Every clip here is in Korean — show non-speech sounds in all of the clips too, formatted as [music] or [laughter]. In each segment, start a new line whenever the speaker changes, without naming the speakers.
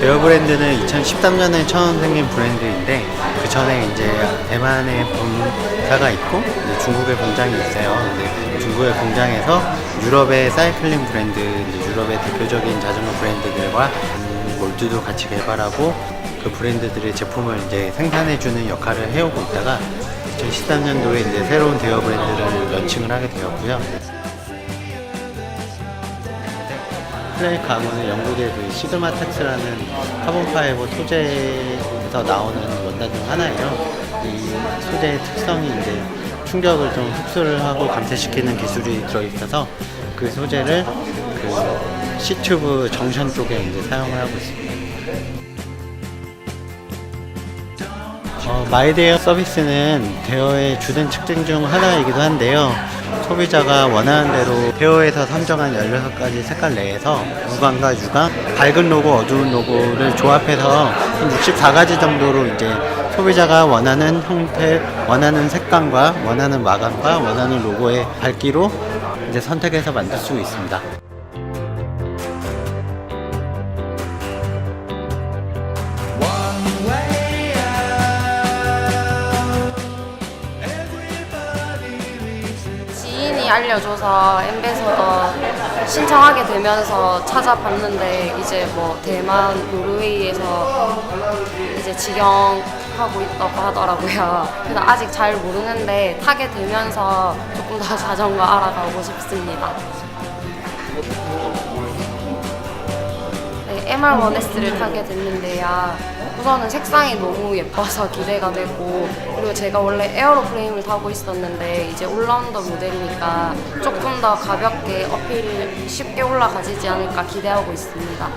대여 브랜드는 2013년에 처음 생긴 브랜드인데 그 전에 이제 대만에 본사가 있고 중국에 공장이 있어요. 근데 중국의 공장에서 유럽의 사이클링 브랜드, 유럽의 대표적인 자전거 브랜드들과 음, 몰드도 같이 개발하고 그 브랜드들의 제품을 이제 생산해주는 역할을 해오고 있다가 2013년도에 이제 새로운 대여 브랜드를 런칭을 하게 되었고요. 플레이 가문은 영국의 그 시그마 텍스라는 카본 파이버 소재에서 나오는 원단 중 하나예요. 이 소재의 특성이 이제 충격을 좀 흡수를 하고 감퇴시키는 기술이 들어있어서 그 소재를 그 C튜브 정션 쪽에 이제 사용을 하고 있습니다. 어, 마이데어 서비스는 대여의 주된 특징 중 하나이기도 한데요. 소비자가 원하는 대로 대여에서 선정한 16가지 색깔 내에서 무광과 유광, 밝은 로고, 어두운 로고를 조합해서 한 64가지 정도로 이제 소비자가 원하는 형태, 원하는 색감과 원하는 마감과 원하는 로고의 밝기로 이제 선택해서 만들 수 있습니다.
알려줘서 엠베서더 신청하게 되면서 찾아봤는데 이제 뭐 대만 노르웨이에서 이제 직영하고 있다고 하더라고요. 그래서 아직 잘 모르는데 타게 되면서 조금 더 [laughs] 자전거 알아가고 싶습니다. 네, MR1S를 타게 됐는데요. 우선은 색상이 너무 예뻐서 기대가 되고 그리고 제가 원래 에어로 프레임을 타고 있었는데 이제 올라운더 모델이니까 조금 더 가볍게 어필이 쉽게 올라가지지 않을까 기대하고 있습니다.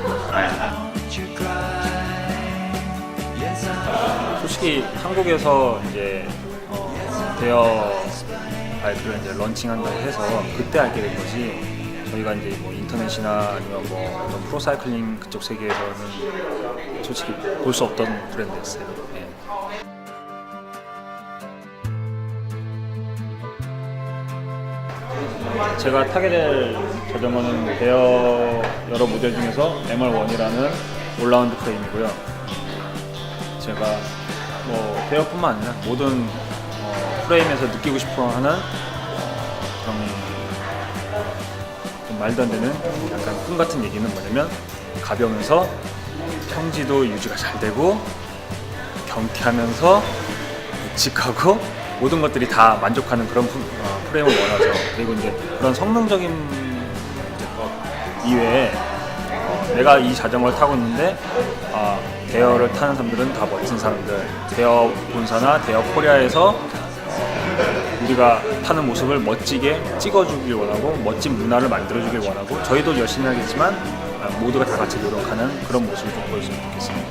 솔직히 한국에서 이제 어, 대여 바이크를 이제 런칭한다고 해서 그때 알게 된 거지 저희가 이제 뭐 인터넷이나 아니면 뭐 어떤 프로사이클링 그쪽 세계에서는 솔직히 볼 수 없던 브랜드였어요. 예. 제가 타게 될 자전거는 대여 여러 모델 중에서 MR1이라는 올라운드 프레임이고요. 제가 뭐 대여뿐만 아니라 모든 어, 프레임에서 느끼고 싶어 하는 어, 그런 좀 말도 안 되는 약간 꿈 같은 얘기는 뭐냐면 가벼우면서 평지도 유지가 잘 되고 경쾌하면서 묵직하고 모든 것들이 다 만족하는 그런 프, 어, 프레임을 원하죠. 그리고 이제 그런 성능적인 것 이외에 어, 내가 이 자전거를 타고 있는데 아, 대여를 타는 사람들은 다 멋진 사람들 대여 본사나 대여 코리아에서 어, 우리가 타는 모습을 멋지게 찍어주길 원하고 멋진 문화를 만들어주길 원하고 저희도 열심히 하겠지만 아, 모두가 다 같이 노력하는 그런 모습을 좀 보여주면 좋겠습니다.